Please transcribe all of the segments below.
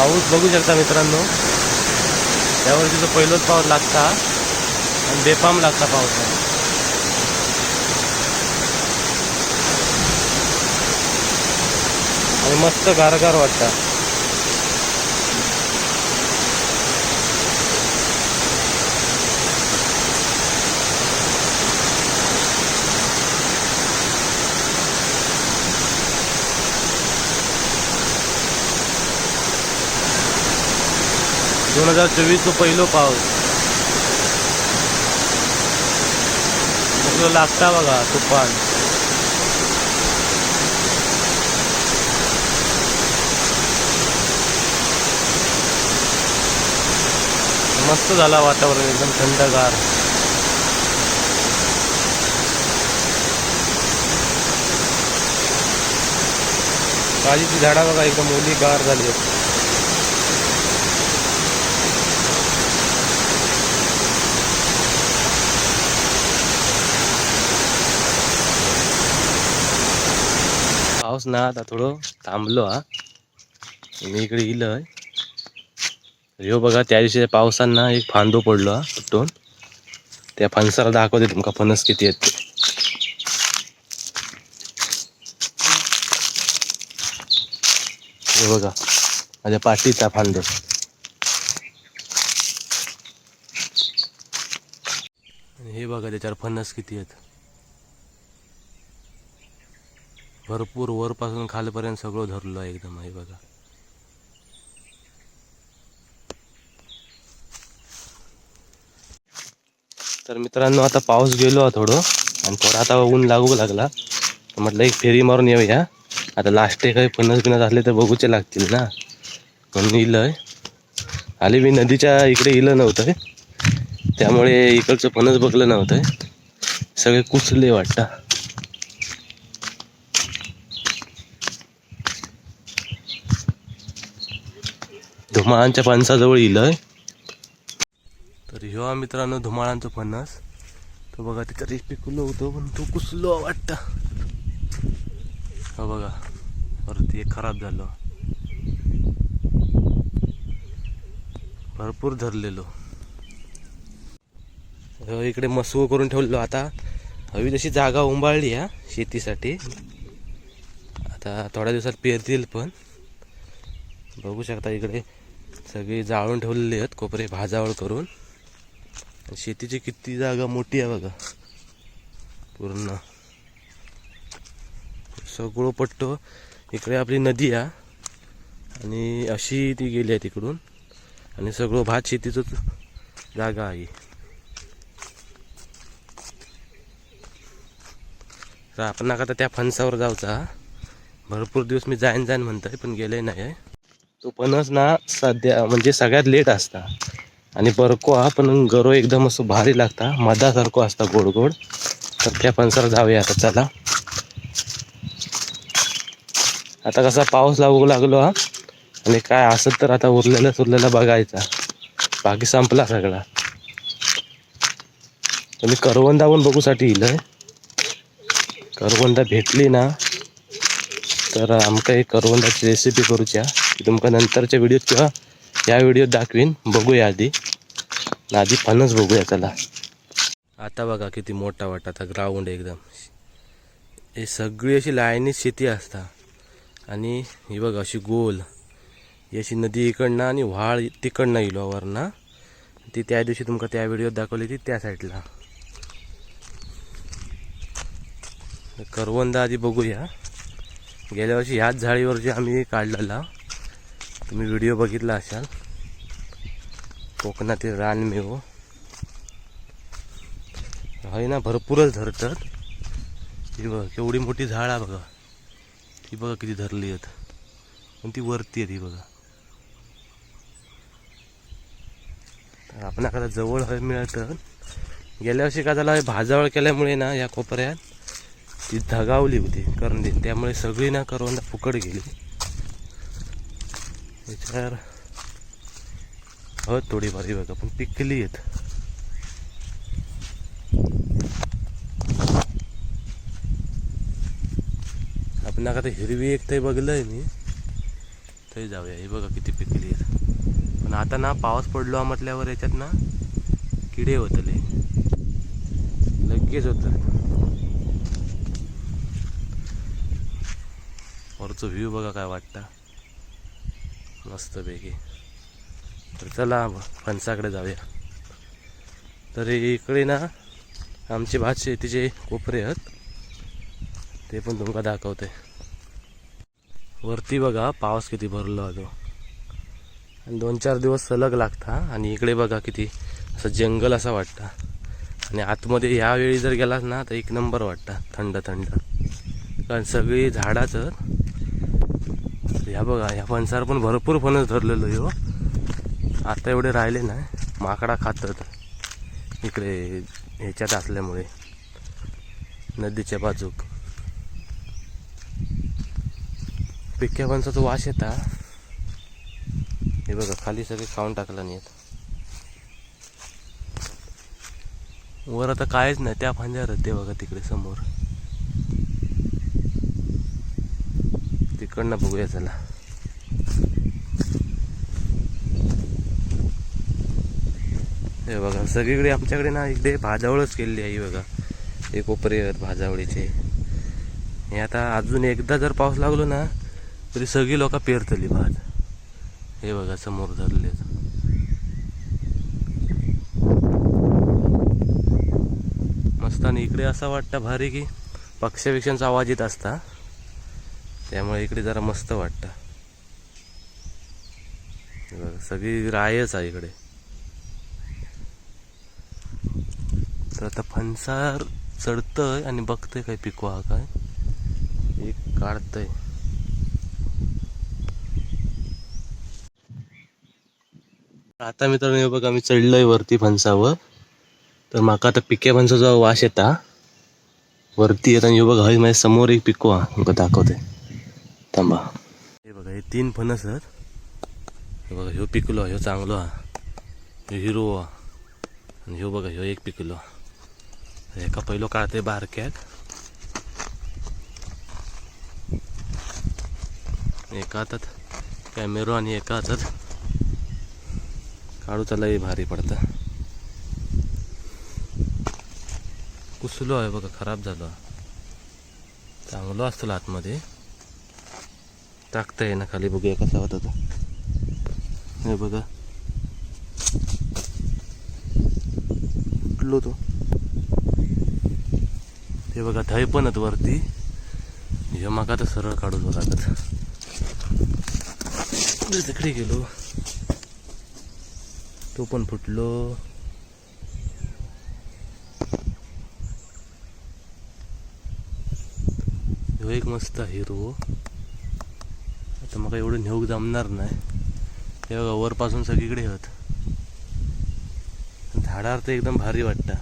पाऊस बघू शकता मित्रांनो. त्यावर्षी तो पहिलाच पाऊस लागता आणि बेपाम लागता पाऊस. आणि मस्त गारगार वाटतं. दोन हजार चोवीसचं पहिलं पाऊस. लागता बघा तुफान. मस्त झाला वातावरण एकदम थंडगार. काजीची झाडा बघा एकदम ओली गार झाली पाऊस ना आता थोडं थांबलो हा. मी इकडे इलंय. ह्यो बघा त्या दिवशी पावसांना एक फांदो पडलो हा फुटून. त्या फणसाला दाखवते तुमका फणस किती आहेत ते. हे बघा माझ्या पाठीचा फांदो. हे बघा त्याच्यावर फणस किती आहेत. भरपूर वरपासून खालपर्यंत सगळं धरलं आहे एकदम हे बघा. तर मित्रांनो आता पाऊस गेलो थोडं आणि थोडा आता ऊन लागू लागला. तर म्हटलं एक फेरी मारून येऊया. आता लास्ट काही फणस बिनस असले तर बघूचे लागतील ना. म्हणून इलंय? आले मी नदीच्या इकडे इलं नव्हतं. त्यामुळे इकडचं फणस बघलं नव्हतं. सगळे कुचले वाटतं. धुमाळांच्या फणसाजवळ इलंय तर ह्यो मित्रांनो धुमाळांचं फणस. तो बघा तिथं रेस पिकलो होतो पण तो कुसलो वाटतं. हो बघा परत एक खराब झालं. भरपूर धरलेलो. हो, इकडे मसवं करून ठेवलेलो आता. हवी तशी जागा उंबाळली हा शेतीसाठी. आता थोड्या दिवसात पेरतील पण. बघू शकता इकडे सगळी जाळून ठेवलेली आहेत कोपरे भाजावळ करून. शेतीची किती जागा मोठी आहे बघा. पूर्ण. सगळं पट्ट इकडे आपली नदी आहे. आणि अशी ती गेली आहे तिकडून. आणि सगळं भात शेतीचं जागा आहे. तर आपण आता त्या फणसावर जाऊचा. भरपूर दिवस मी जाईन जाईन म्हणतोय पण गेले नाही आहे तो फणस ना सध्या म्हणजे सगळ्यात लेट असता. आणि बरको हा पण गरो एकदम असं भारी लागता. मधासारखं असता गोड गोड. तर त्या फणसावर जाऊया आता चला. आता कसा पाऊस लागू लागलो हा. आणि काय असत तर आता उरलेला उरलेला बघायचा. बाकी संपला सगळा. तर मी करवंदा पण बघूसाठी येईल करवंदा भेटली ना. तर आमका एक करवंदाची रेसिपी करूच्या. तुमका नंतरच्या व्हिडिओत किंवा या व्हिडिओत दाखवीन बघूया आधी. आधी फणस बघूया त्याला आता बघा किती मोठा वाटत आता ग्राउंड एकदम. हे सगळी अशी लायनीत शेती असता. आणि ही बघा अशी गोल. ही अशी नदी इकडनं आणि व्हाळ तिकडनं येलो वरना. ती त्या दिवशी तुमका त्या व्हिडिओत दाखवली ती त्या साईडला करवंदा आधी बघूया. गेल्या वर्षी ह्याच झाडीवरची आम्ही काढलेला तुम्ही व्हिडिओ बघितला असाल? कोकणातील रानमेव हय ना भरपूरच धरतात. ही बघा केवढी मोठी झाड आहे बघा. ती बघा किती धरली आहेत. पण ती वरती आहे ती बघा. तर आपण जवळ हय मिळतं गेल्या वर्षी का झाला भाजावळ केल्यामुळे ना या कोपऱ्यात ती धगावली होती. करंदी त्यामुळे सगळी ना करवंदा फुकट गेली. त्याच्यावर हो थोडी भारी बघा पण पिकली आहेत. आपण आता हिरवी एक ते बघलंय मी. ते जाऊया. हे बघा किती पिकली आहेत. पण आता ना पाऊस पडलो म्हटल्यावर याच्यात ना किडे होतले. लगेच होत वरचं व्ह्यू बघा काय वाटतं. मस्तपैकी. तर चला फणसाकडे जाऊया. तर इकडे ना आमचे भात शेतीचे कोपरे आहेत. ते पण तुमका दाखवते. वरती बघा पाऊस किती भरलो होतो आणि दोन चार दिवस सलग लागता आणि इकडे बघा किती असं जंगल असा वाटतं. आणि आतमध्ये यावेळी जर गेलास ना तर एक नंबर वाटतं थंड थंड. कारण सगळी झाडाचं ह्या बघा ह्या फणसार पण भरपूर फणस धरलेलो हो. आता एवढे राहिले ना माकडा खातात. इकडे ह्याच्यात असल्यामुळे नदीच्या बाजूक. पिक्या फणसाचा वास येता. हे बघा खाली सगळे खाऊन टाकला नाही वर आता कायच नाही त्या फांद्यावर ते बघा तिकडे समोर. तिकडनं बघूया चला. हे बघा सगळीकडे आमच्याकडे ना इकडे भाजावळच केलेली आहे ही बघा. हे कोपरे आहेत भाजावळीचे. हे आता अजून एकदा जर पाऊस लागलो ना तरी सगळी लोक पेरतली भात. हे बघा समोर धरले मस्त आणि इकडे असं वाटतं भारी की पक्षापेक्षांचा आवाज येत असता. त्यामुळे इकडे जरा मस्त वाटतं. बघा सगळी रायच आहे इकडे. तर आता फणसार चढतंय आणि बघतंय काय पिकवा काय. एक काढतंय. आता मित्रांनो हे बघा चढलोय वरती फणसावर. तर माका आता पिक्या फणसाचा वास येता. वरती येत आणि हे बघा हय माझ्यासमोर एक पिकवा दाखवते थांबा. हे बघा हे तीन फणस आहेत हे बघा ह्यो पिकलो ह्यो चांगलो हा. ह्यो हिरो हा. आणि ह्यो बघा ह्यो एक पिकलो. एका पहिलो काढते बारक्याक एका हातात कॅमेरो आणि एका हातात काढू त्यालाही भारी पडतं. कुसलो आहे बघा खराब झालो. चांगलो असतो आतमध्ये. टाकता ना खाली बघूया कसा होता तो. हे बघा. उठलो तो. ते बघा थंय पण आहेत वरती. हे माका तर सरळ काढून लागत तिकडे गेलो? तो पण फुटलो. ह्यो एक मस्त हिरो. तर मग एवढं नेऊक जमणार नाही. हे बघा वरपासून सगळीकडे होत. झाडावर तर एकदम भारी वाटतं.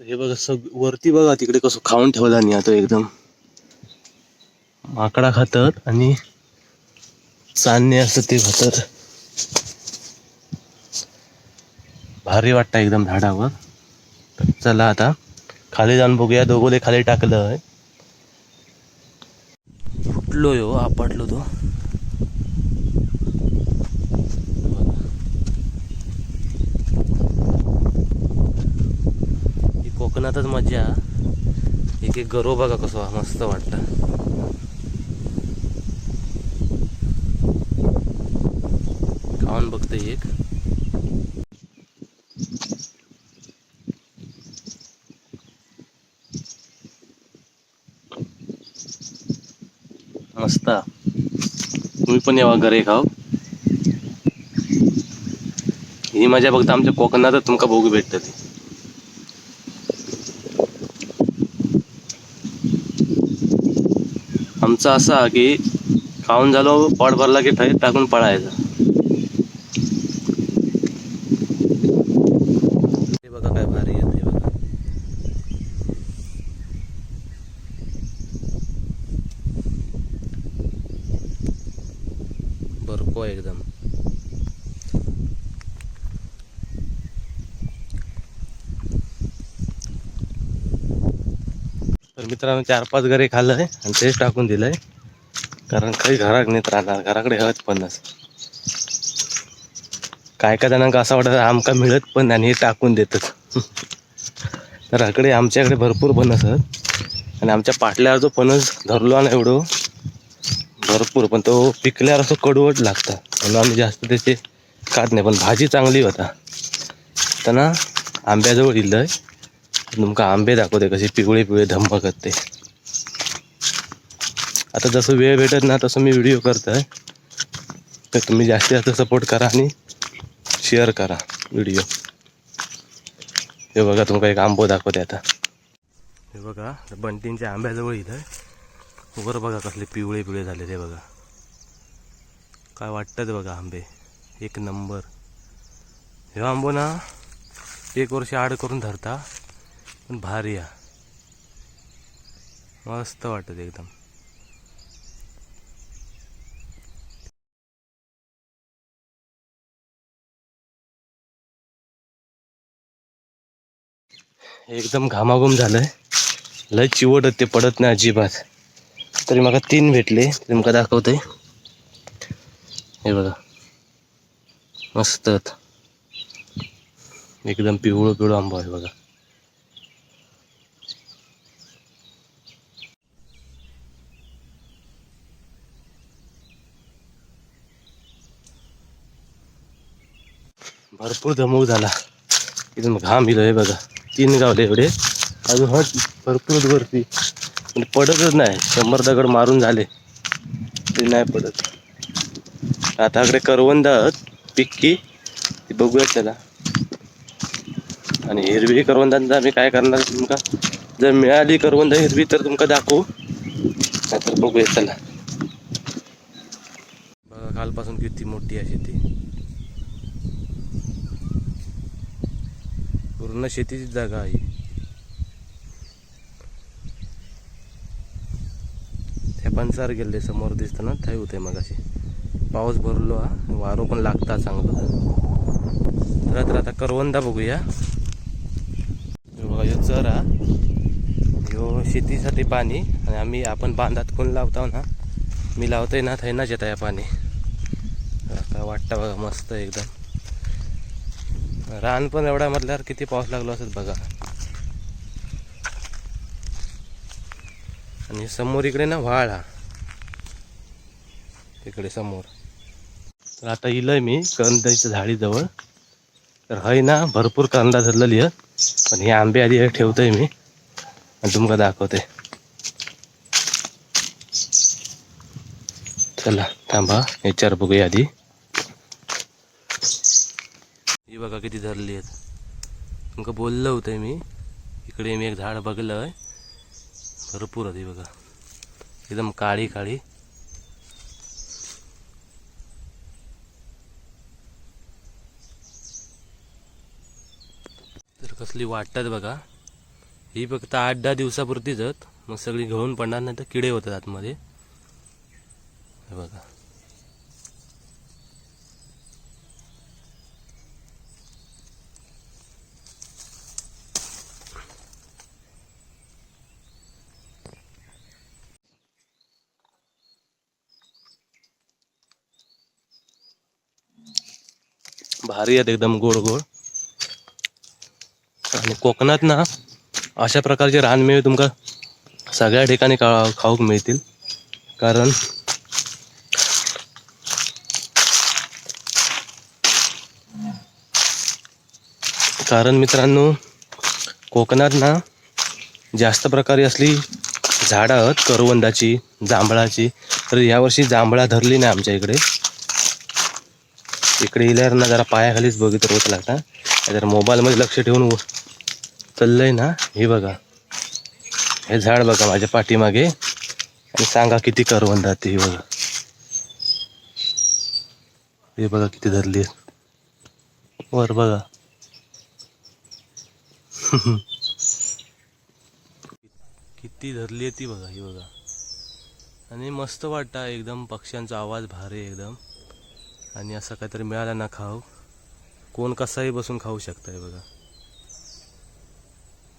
हे बघा सग वरती बघा तिकडे कसं खाऊन ठेवला नाही आता एकदम. माकडा खातात आणि चांदणे असत ते खातात. भारी वाटतं एकदम झाडावर. चला आता खाली जाऊन बघूया. दोघोले खाली टाकलं आहे फुटलो यो आपटलो तो. ही कोकणातच मजा एक एक गरो बघा कसं मस्त वाटतं. खाऊन बघते एक. मस्त तुम्ही पण यावा घरे खाव ही मजा फक्त आमच्या कोकणातच तुमका बघू भेटत आमचं असं की खाऊन झालो पोट भरला की थंय टाकून पळायचं हे बघा काय भारी आहे ते बघा बरको आहे एकदम तर मित्रांनो चार पाच घरे आहे आणि तेच टाकून दिलंय. कारण काही घराक नेत राहणार घराकडे हत पणच काय काय जणांका असं वाटतं आमका मिळत पण आणि हे टाकून देतात तर इकडे आमच्याकडे भरपूर फणस आहेत आणि आमच्या पाटल्यावर जो फणस धरलो ना एवढं भरपूर. पण तो पिकल्यावर असं कडवट लागतं. म्हणून आम्ही जास्त त्याचे खात नाही. पण भाजी चांगली होता. त्यांना आंब्याजवळ आंब्याजवळ आहे तुमका आंबे दाखवते कसे पिवळे पिवळे धम्मकत ते आता जसं वेळ भेटत ना तसं मी व्हिडिओ करतोय. तर तुम्ही जास्तीत जास्त सपोर्ट करा आणि शेअर करा व्हिडिओ हे बघा तुमका एक आंबो दाखवते आता. हे बघा बंटींच्या आंब्याजवळ इथं. वर बघा कसले पिवळे पिवळे झाले ते बघा. काय वाटतं ते बघा आंबे. एक नंबर हे आंबो ना एक वर्ष आड करून धरता. पण भारी आहे. मस्त वाटत एकदम. एकदम घामाघूम झालंय. लय चिवट ते पडत नाही अजिबात. तरी मला तीन भेटले तुमका दाखवते हे बघा. मस्त. एकदम पिवळं पिवळं आंबा आहे बघा. भरपूर दमक झाला. इथून घाम इलो आहे बघा. तीन गावले एवढे. अजून हट भरपूर वरती. म्हणजे पडतच नाही. शंभर दगड मारून झाले. ते नाही पडत. आता इकडे करवंद आहेत. पिक्की. ती बघूयात त्याला. आणि हिरवी करवंदांचा आम्ही काय करणार तुमका जर मिळाली करवंद हिरवी तर तुमका दाखवू. नाहीतर बघूया त्याला. बघा कालपासून किती मोठी आहे ती. पूर्ण शेतीची जागा आहे. त्या पंचार गेले समोर दिसताना ना होते मग असे पाऊस भरलो हा वारो पण लागता चांगलं. तर आता आता करवंदा बघूया. बघा ह्यो चर हा. ह्यो शेतीसाठी पाणी आणि आम्ही आपण बांधात कोण लावतो ना मी लावतोय ना थैनाच येतं या पाणी. काय वाटतं बघा मस्त एकदम. रान पण एवढा म्हटल्यावर किती पाऊस लागलो असत बघा. आणि समोर इकडे ना व्हाळ हा. इकडे समोर. तर आता इलंय मी कंदाच्या झाडीजवळ. तर हय ना भरपूर कांदा धरलेली आहे पण हे आंबे आधी ठेवतोय मी. आणि तुमका दाखवते. चला थांबा याच्यावर बघूया आधी. ही बघा किती धरली आहेत. तुमका बोललं होतं मी. इकडे मी एक झाड बघलं आहे भरपूर होती बघा. एकदम काळी काळी. तर कसली वाटतात बघा. ही फक्त आठ दहा दिवसापुरतीच मग सगळी घेऊन पडणार नाही तर किडे होतात आतमध्ये. हे बघा. भारी आहेत एकदम गोड गोड. आणि कोकणात ना अशा प्रकारचे रानमेवे तुमका सगळ्या ठिकाणी का खाऊक मिळतील. कारण कारण मित्रांनो कोकणात ना जास्त प्रकारे असली झाडं आहेत करवंदाची जांभळाची. तर यावर्षी जांभळा धरली नाही आमच्या इकडे. इकडे इल्यावर ना जरा पायाखालीच बघित रोत लागता जर मोबाईलमध्ये लक्ष ठेवून चाललंय ना हे बघा. हे झाड बघा माझ्या पाठीमागे. आणि सांगा किती करवंद ते हे बघा. हे बघा किती धरली वर बघा. किती धरली आहे ती बघा ही बघा. आणि मस्त वाटतं एकदम पक्ष्यांचा आवाज भारी एकदम. आणि असं काहीतरी मिळालं ना खाऊ कोण कसाही बसून खाऊ शकतं हे बघा.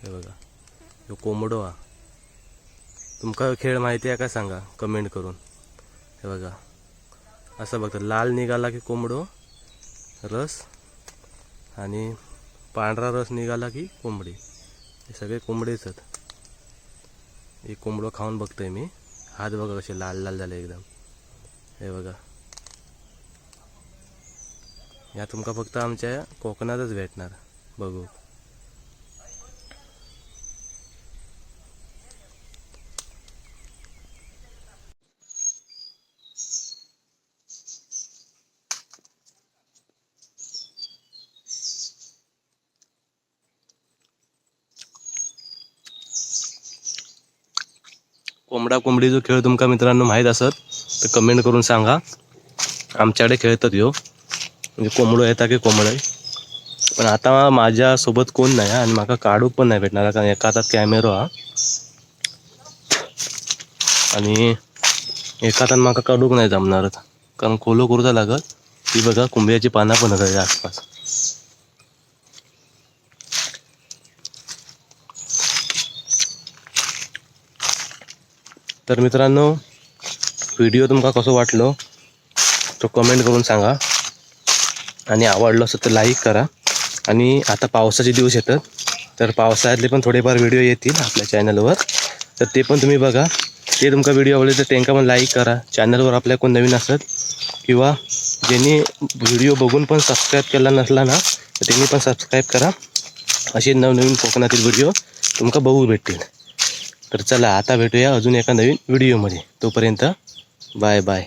हे बघा. हे कोंबडो हा तुमका खेळ माहिती आहे का सांगा? कमेंट करून. हे बघा. असं बघता लाल निघाला की कोंबडो रस आणि पांढरा रस निघाला की कोंबडी. हे सगळे कोंबडेच आहेत. एक कोंबडं खाऊन बघतोय मी. हात बघा कसे लाल लाल झाले एकदम. हे बघा. या तुमका फक्त आमच्या कोकणातच भेटणार. बघू. कोंबडा कोंबडी जो खेळ तुमका मित्रांनो माहीत असत तर कमेंट करून सांगा. आमच्याकडे खेळतात ह्यो. म्हणजे कोंबडो येता की कोंबडो पण आता माझ्यासोबत कोण नाही आणि माका काढूक पण नाही भेटणार कारण एका हातात कॅमेरो हा. आणि एका हातान माका काढूक नाही जमणार कारण खोलो करूचा लागत. ती बघा कुंभ्याची पानं पण आहेत त्याच्या आसपास. तर मित्रांनो व्हिडिओ तुमका कसो वाटलो तो कमेंट करून सांगा. आणि आवडलं असं तर लाईक करा. आणि आता पावसाचे दिवस येतात. तर पावसाळ्यातले पण थोडेफार व्हिडिओ येतील आपल्या चॅनलवर तर ते पण तुम्ही बघा. ते तुमका व्हिडिओ आवडले तर त्यांना पण लाईक करा. चॅनलवर आपल्या कोण नवीन असत किंवा ज्यांनी व्हिडिओ बघून पण सबस्क्राईब केला नसला ना तर त्यांनी पण सबस्क्राईब करा. असे नवनवीन कोकणातील व्हिडिओ तुमका बघू भेटतील. तर चला आता भेटूया अजून एका नवीन व्हिडिओमध्ये तोपर्यंत बाय बाय